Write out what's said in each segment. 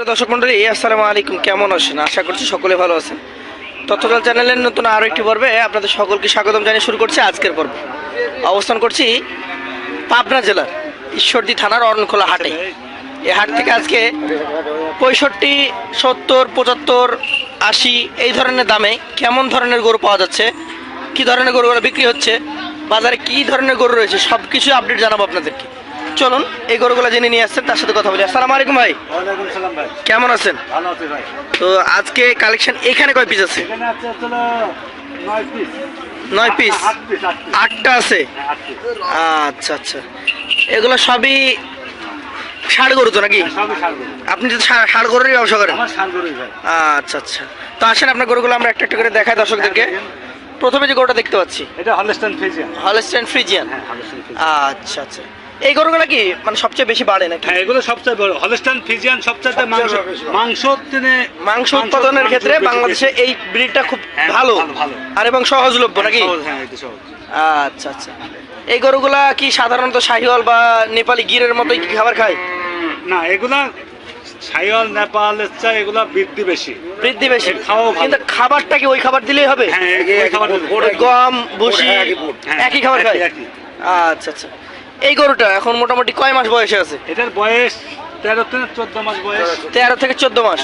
প্রিয় দর্শক মন্ডলী আসসালামু আলাইকুম। কেমন আছেন? আশা করছি সকলে ভালো আছেন। তথ্যকাল চ্যানেলের নতুন আরও একটি পর্বে আপনাদের সকলকে স্বাগতম জানিয়ে শুরু করছি আজকের পর্ব। অবস্থান করছি পাবনা জেলার ঈশ্বরদী থানার অরণখোলা হাটে। এই হাট থেকে আজকে পঁয়ষট্টি, সত্তর, পঁচাত্তর, আশি, এই ধরনের দামে কেমন ধরনের গরু পাওয়া যাচ্ছে? কি ধরনের গরুগুলো বিক্রি হচ্ছে? বাজারে কি ধরনের গরু রয়েছে? সব কিছু আপডেট জানাব আপনাদেরকে। চলুন এই গরুগুলো জেনে নিয়ে আসছেন তার সাথে কথা বলি। আসসালামু আলাইকুম ভাই। কেমন আছেন? তো আজকে কালেকশন এখানে কয় পিস আছে? নয় পিস আটটা আছে? হ্যাঁ, আচ্ছা আচ্ছা। এগুলো সবই ষাড় গরু তো নাকি? হ্যাঁ, আপনি তো ষাড় গরুরই ব্যবসা করেন? আচ্ছা আচ্ছা। তো আসেন আপনার গরুগুলো আমরা একটা একটা করে দেখাই দর্শকদেরকে। প্রথমে যে গরুটা দেখতে পাচ্ছি। এটা হলস্টাইন ফ্রিজিয়ান হ্যাঁ হলস্টাইন ফ্রিজিয়ান আচ্ছা আচ্ছা। এই গরুগুলো কি মানে সবচেয়ে বেশি বাড়ে নাকি? হ্যাঁ এগুলো সবচেয়ে বড়। হলস্টাইন ফ্রিজিয়ান সবচেয়ে মাংস মাংস উৎপাদনে মাংস উৎপাদনের ক্ষেত্রে বাংলাদেশে এই ব্রিডটা খুব হ্যাঁ, ভালো। আর এবং সহজলভ্য নাকি? হ্যাঁ এটা সহজ। আচ্ছা আচ্ছা। এই গরুগুলা কি সাধারণত শাহিওয়াল বা নেপালি গিরের মতোই কি খাবার খায়? না এগুলা সাইওয়াল নেপাল চা এগুলা বৃদ্ধি বেশি। বৃদ্ধি বেশি। ভালো। কিন্তু খাবারটা কি ওই খাবার দিলেই হবে? হ্যাঁ ওই খাবার গম ভুসি হ্যাঁ, একই খাবার খায়। আচ্ছা আচ্ছা। এই গরুটা এখন মোটামুটি কয় মাস বয়সে আছে? এটার বয়স তেরো থেকে চোদ্দ মাস বয়স। তেরো থেকে চোদ্দ মাস।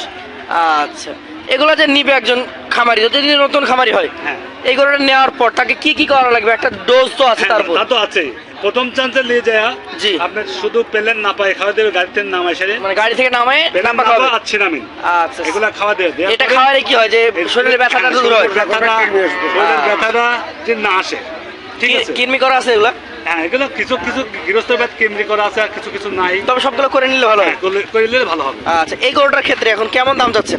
আচ্ছা। এগুলো যে নিবে একজন খামারি যদি নতুন খামারি হয় হ্যাঁ। এই গরুটা নেওয়ার পর তাকে কি কি করা লাগবে? একটা ডোজ তো আছে হ্যাঁ, তারপর তা তো আছে। প্রথম চান্সে নিয়ে যায় জি। আপনি শুধু পেলেন না পায় খাওয়া দেবে গাড়িতে নামাই সেরে। মানে গাড়ি থেকে নামায় পেলেন নাম্বার পাওয়া আচ্ছা নামিন আচ্ছা। এগুলা খাওয়া দেবে। এটা খাওয়ারে কি হয়? যে শরীরে ব্যথাটা দূর হয়। শরীরের ব্যথাটা ব্যথাটা যে না আসে। ঠিক আছে। কিডনি করা আছে এগুলা? হ্যাঁ এগুলো কিছু কিছু গৃহস্থ ব্যাধ কেন্দ্রি করা আছে আর কিছু কিছু নাই। তবে সবগুলো করে নিলে ভালো হয়? করে করলে- করলে ভালো হবে। আচ্ছা এই গরুটার ক্ষেত্রে এখন কেমন দাম যাচ্ছে?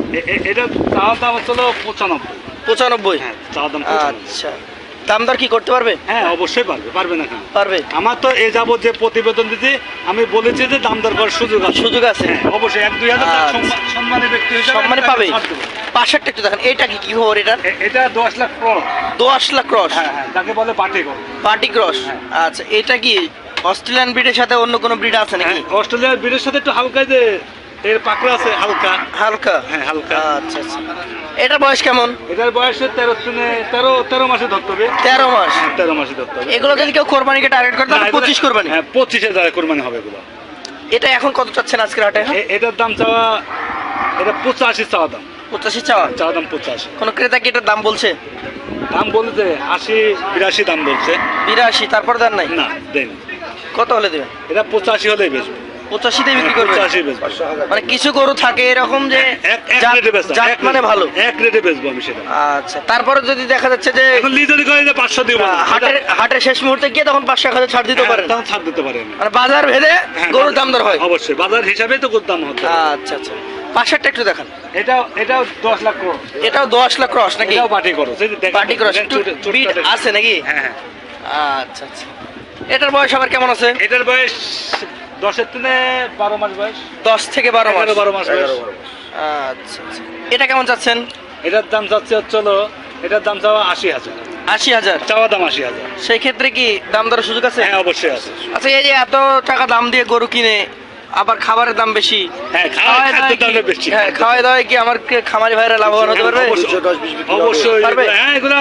এটা চাওয়ার দাম হচ্ছিল পঁচানব্বই। পঁচানব্বই? হ্যাঁ চাওয়ার দাম আচ্ছা। দাম দর কি করতে পারবে? হ্যাঁ অবশ্যই পারবে পারবে না কেন? পারবে। আমার তো এ যাবত যে প্রতিবেদন দিতে আমি বলেছি যে দাম দর করার সুযোগ আছে। সুযোগ আছে। হ্যাঁ, অবশ্যই এক দুই হাজার আচ্ছা। সম্মানী ব্যক্তি সম্মানে পাবে। পাশেরটা একটু দেখেন এটা কি কি খবর এটার এ- এটা দশ লাখ ক্রস। দশ লাখ ক্রস? হ্যাঁ হ্যাঁ যাকে বলে পার্টি কর পার্টি ক্রস? হ্যাঁ। আচ্ছা এটা কি অস্ট্রেলিয়ান ব্রিডের সাথে অন্য কোনো ব্রিড আছে নাকি? হ্যাঁ, অস্ট্রেলিয়ার বীরের সাথে একটু হালকা যে এর পাকড়া আছে হালকা। হালকা? হ্যাঁ হালকা। আচ্ছা আচ্ছা। এটার বয়স কেমন? এটার বয়স তেরো তেরো তেরো মাসে ধরতে হবে। তেরো মাস? হ্যাঁ, তেরো মাসে ধরতে হবে। এগুলো যদি কেউ কোরবানিকে টার্গেট করে তাহলে পঁচিশ কোরবানি। হ্যাঁ পঁচিশ হাজার কোরবানি হবে এগুলো। এটা এখন কত চাচ্ছেন আজকের হাটে? এটার দাম চাওয়া এটা পঁচাশি চাওয়া দাম। পঁচাশি চাওয়া? চাওয়া দাম পঁচাশি। কোনো ক্রেতা কি এটার দাম বলছে? দাম বলতে আশি বিরাশি দাম বলছে। বিরাশি তারপর দেন নাই? না দেন কত হলে দেবেন? এটা পঁচাশি হলেই বেচবে। পঁচাশিতে বিক্রি করবে পঁচাশি বেচবো। মানে কিছু গরু থাকে এরকম যে এক এক রেটে বেচবো এক মানে ভালো। এক রেটে বেচবো আমি সেটা। আচ্ছা তারপরে যদি দেখা যাচ্ছে যে এখন লি যদি করে যে পাঁচশো দিব। হাটের হাটের শেষ মুহূর্তে গিয়ে তখন পাঁচশো এক হাজার ছাড় দিতে পারে তখন ছাড় দিতে পারেন। মানে বাজার ভেদে হ্যাঁ, গরুর দাম দর হয়। অবশ্যই বাজার হিসাবে তো গরুর দাম হতে। আচ্ছা আচ্ছা। পাশেরটা একটু দেখান। এটা এটাও দশ লাখ করো এটাও দশ লাখ ক্রস নাকি? এটাও পার্টি করো সেই যে দেখেন- পার্টি ক্রস। বিট আছে নাকি? হ্যাঁ হ্যাঁ। আচ্ছা আচ্ছা। এটার বয়স আবার কেমন আছে? এটার বয়স দশের বারো মাস বয়স। দশ থেকে বারো মাস। বারো মাস বয়স। আচ্ছা আচ্ছা। এটা কেমন চাচ্ছেন? এটার দাম চাচ্ছে চলো এটার দাম চাওয়া আশি হাজার। আশি হাজার? চাওয়া দাম আশি হাজার। সেই ক্ষেত্রে কি দাম দরের সুযোগ আছে? হ্যাঁ অবশ্যই আছে। আচ্ছা এই যে এত টাকা দাম দিয়ে গরু কিনে আবার খাবারের দাম বেশি। হ্যাঁ খাওয়া কি- বেশি। হ্যাঁ খাওয়াই দাওয়ায় কি আমার খামারি ভাইরা লাভবান হতে পারবে? অবশ্যই হ্যাঁ এগুলো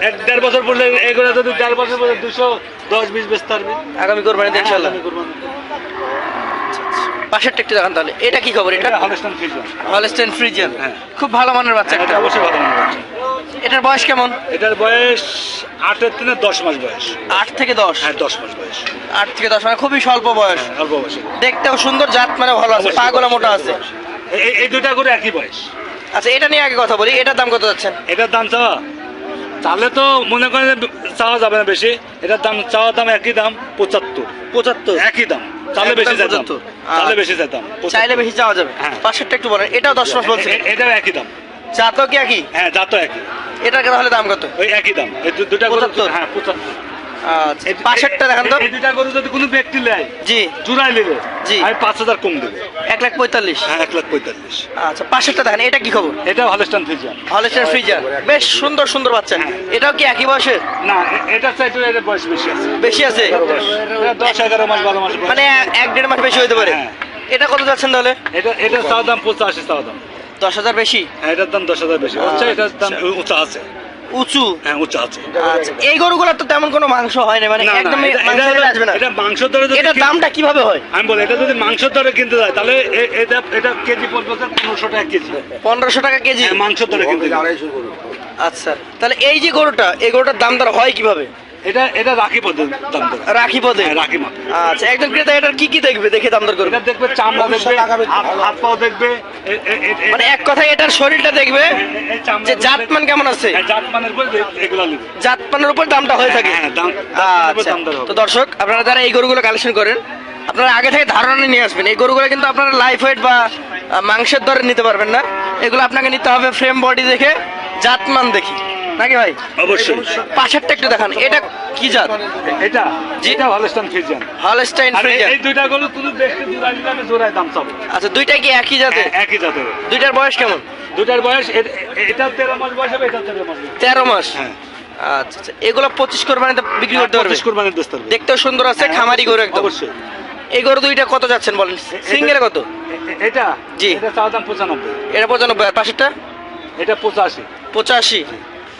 এক দেড় বছর পড়লে এগুলো যদি দেড় বছর পরে দুশো দশ বিশ বেচতে পারবে। আগামী কোরবানিতে ইনশাল্লাহ। না। পাশেরটা একটু দেখান তাহলে। এটা কি খবর এটা? হলস্টাইন ফ্রিজিয়ান হলস্টেন ফ্রিজিয়ান হ্যাঁ। খুব ভালো মানের বাচ্চা হ্যাঁ, এটা অবশ্যই ভালো মনে হচ্ছে এটার বয়স কেমন? এটার বয়স আটের থেকে দশ মাস বয়স। আট থেকে দশ? হ্যাঁ দশ মাস বয়স। আট থেকে দশ মানে খুবই স্বল্প বয়স। হ্যাঁ, অল্প বয়সে দেখতেও সুন্দর জাত মানে ভালো আছে পাগলা মোটা আছে। এই- দুটা করে একই বয়স। আচ্ছা এটা নিয়ে আগে কথা বলি এটার দাম কত যাচ্ছেন এটার দাম চাওয়া? তাহলে তো মনে করেন চাওয়া যাবে না বেশি। এটার দাম চাওয়া দাম একই দাম পঁচাত্তর। পঁচাত্তর? একই দাম। তাহলে বেশি একদম যেতাম 75 চালে আচ্ছা। বেশি যেতাম। চাইলে বেশি যাওয়া যাবে। হ্যাঁ। পাশেরটা একটু বলেন এটাও দশ মাস বলছে। এটাও একই দাম। চাতও কি একই? হ্যাঁ তো একই। এটার তাহলে দাম কত? ওই একই দাম। দুটা হ্যাঁ পঁচাত্তর। পাশেরটা দেখান তো। এই- এই গরু যদি কোনো ব্যক্তি নেয় জি। জুড়াই নিলে জি। আমি পাঁচ হাজার কম দেবো। এক লাখ পঁয়তাল্লিশ। হ্যাঁ এক লাখ পঁয়তাল্লিশ। আচ্ছা পাশেরটা দেখেন এটা কি খবর? এটা হলস্টান ফিজিয়ান হলস্টার ফ্রিজার বেশ সুন্দর সুন্দর বাচ্চা। হ্যাঁ। এটাও কি একই বয়সের? না এ- চাইতে এটার বয়স বেশি আছে। বেশি আছে? দশ এগারো মাস বারো মাস মানে এক দেড় মাস বেশি হতে পারে? হ্যাঁ। এটা কত যাচ্ছেন তাহলে? এটা এটা চাওয়া দাম পঁচাশি চাওয়া দাম। দশ হাজার বেশি? হ্যাঁ এটার দাম দশ হাজার বেশি। হচ্ছে এটার দাম উঁচা আছে। উঁচু? হ্যাঁ উঁচু আছে। আচ্ছা এই গরুগুলোর তো তেমন কোনো মাংস হয় না মানে একদম এটা- মাংস এটা- আসবে না। এটা মাংস দরে যদি এটার দামটা কীভাবে হয়? আমি বলি এটা যদি মাংস দরে কিনতে যায় তাহলে এ- এটা এটা কেজি পড়বে পনেরোশো টাকা কেজি। পনেরোশো টাকা কেজি? হ্যাঁ, মাংস দরে কিনতে গেলে। আচ্ছা তাহলে এই যে গরুটা এই গরুটার দাম দর হয় কীভাবে? এটা এটা রাখি পদ্ধতি দাম দর। রাখি পদে হ্যাঁ, রাখি মাপ আচ্ছা একজন ক্রেতা এটার কি কি দেখবে? দেখে দাম দর করবে। এটা দেখবে চামড়া হাত- পাও মানে এক কথায় এটার শরীরটা দেখবে যে। জাতমান কেমন আছে? হ্যাঁ, জাতমানের উপরে এগুলা নিবে। জাতমানের উপর দামটা হয়ে থাকে। হ্যাঁ, দাম- আচ্ছা দর তো দর্শক আপনারা যারা এই গরুগুলো কালেকশন করেন আপনারা আগে থেকে ধারণা নিয়ে আসবেন। এই গরুগুলো কিন্তু আপনারা লাইফ ওয়েট বা মাংসের দরে নিতে পারবেন না। এগুলো আপনাকে নিতে হবে ফ্রেম বডি দেখে জাতমান দেখি। নাকি ভাই? অবশ্যই। পাশেরটা একটু দেখান এটা কি জাত? এটা। এটা হলস্টাইন ফিজিয়ান হলস্টাইন ফ্রিজিয়ান এই দুইটা গরু তুমি দেখতে জোড়ায় দাম চাবো। আচ্ছা দুইটা কি একই জাতে হ্যাঁ, একই জাতের। দুইটার বয়স কেমন? দুটার বয়স এটা তেরো মাস বয়স হবে এটা তেরো মাস বয়স। তেরো মাস? হ্যাঁ। আচ্ছা আচ্ছা। এগুলো পঁচিশ কোরবানিতে বিক্রি করতে পারবে? পঁচিশ কোরবানির দোস্ত হবে। দেখতেও সুন্দর আছে হ্যাঁ, খামারি গরু একদম। অবশ্যই। এই গরু দুইটা কত যাচ্ছেন বলেন? সিঙ্গেল কত? এটা? জি। এটা চাওয়া দাম পঁচানব্বই। এটা পঁচানব্বই আর পাশেরটা? এটা পঁচাশি। পঁচাশি।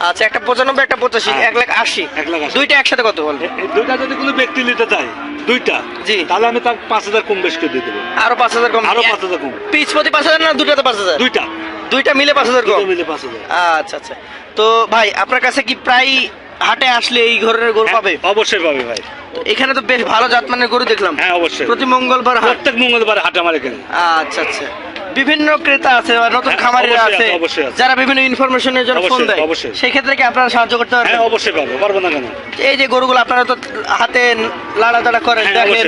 আচ্ছা একটা পঁচানব্বই একটা পঁচাশি হ্যাঁ। এক লাখ আশি। এক লাখ। দুইটা একসাথে কত এই দুইটা যদি কোনো ব্যক্তি নিতে চায় দুইটা জি। তাহলে আমি তার পাঁচ হাজার কম বেশ করে দিয়ে দেবো। আরও পাঁচ হাজার কম। আরও পাঁচ হাজার কম। পিস প্রতি পাঁচ হাজার না দুটাতে পাঁচ হাজার? দুইটা। দুইটা মিলে পাঁচ হাজার কম? মিলে পাঁচ হাজার। আচ্ছা আচ্ছা। তো ভাই আপনার কাছে কি প্রায় হাটে আসলে এই ধরনের গরু পাবে? হ্যাঁ, অবশ্যই পাবে ভাই। এখানে তো বেশ ভালো জাতমানের গরু দেখলাম। হ্যাঁ অবশ্যই। প্রতি মঙ্গলবার প্রত্যেক মঙ্গলবার হাট আমার এখানে। আচ্ছা আচ্ছা। বিভিন্ন ক্রেতা আছে বা নতুন হ্যাঁ, খামারিরা আছে যারা বিভিন্ন ইনফরমেশনের জন্য ফোন দেয়। সেই ক্ষেত্রে কি আপনারা সাহায্য করতে পারবেন? হ্যাঁ অবশ্যই পাবো পারব না কেন? এই যে গরুগুলো আপনারা তো হাতে লাড়াচাড়া করেন হ্যাঁ, দেখেন।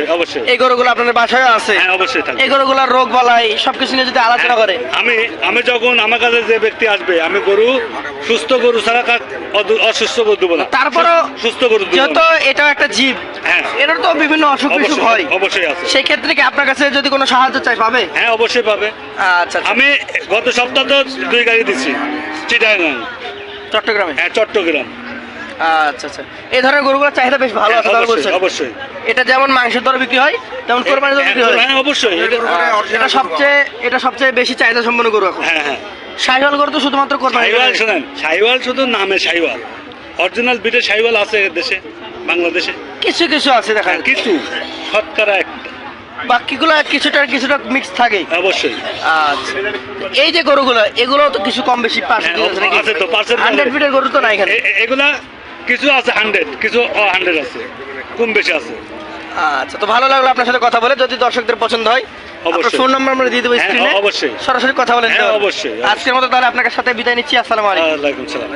এই গরুগুলো আপনাদের বাসায় আছে। হ্যাঁ অবশ্যই এই গরুগুলোর রোগ বালাই সবকিছু নিয়ে যদি আলোচনা করে। আমি আমি যখন আমার কাছে যে ব্যক্তি আসবে আমি গরু সুস্থ গরু ছাড়া অসুস্থ গরু দেবো না। তারপরও সুস্থ গরু যেহেতু। এটাও একটা জীব হ্যাঁ। এটার তো বিভিন্ন অসুখ বিসুখ হয়। অবশ্যই আছে। সেই ক্ষেত্রে কি আপনার কাছে যদি কোনো সাহায্য চাই পাবে? হ্যাঁ অবশ্যই পাবে। আচ্ছা আচ্ছা। আমি গত সপ্তাহ তো দুই গাড়ি দিচ্ছি চিটাগাং। চট্টগ্রামে? হ্যাঁ চট্টগ্রাম। আচ্ছা আচ্ছা। এই ধরনের গরুগুলোর চাহিদা বেশ ভালো আছে হ্যাঁ, তাহলে অবশ্যই বলছেন। অবশ্যই। এটা যেমন মাংসের দরে বিক্রি হয় তেমন কোরবানির দরে বিক্রি হয়। হ্যাঁ অবশ্যই। এটা- আচ্ছা, সবচেয়ে এটা সবচেয়ে বেশি চাহিদা সম্পন্ন গরু এখন। হ্যাঁ হ্যাঁ। শাহিওয়াল গরু তো শুধুমাত্র কোরবানি সাইওয়াল শোনেন সাইওয়াল শুধু নামে সাইওয়াল অরিজিনাল আছে দেশে বাংলাদেশে। কিছু কিছু আছে দেখা হ্যাঁ, কিছু। শতকরা বাকিগুলো কিছুটা কিছুটা মিক্স থাকে অবশ্যই। আচ্ছা। এই যে গরুগুলো এগুলো তো কিছু কম বেশি হ্যাঁ, আছে তো, হান্ড্রেড। ফিটের গরু তো নাই এখানে? এগুলা কিছু আছে হান্ড্রেড কিছু হান্ড্রেড আছে। কম বেশি আছে। আচ্ছা তো ভালো লাগল আপনার সাথে কথা বলে। যদি দর্শকদের পছন্দ হয় আপনার অবশ্যই। ফোন নাম্বার আমরা দিয়ে দেবো হ্যাঁ, স্ক্রিনে অবশ্যই। সরাসরি কথা বলেন হ্যাঁ, অবশ্যই। আজকের মতো তাহলে আপনার সাথে বিদায় নিচ্ছি। আসসালামু আলাইকুম। আলাইকুম সালাম।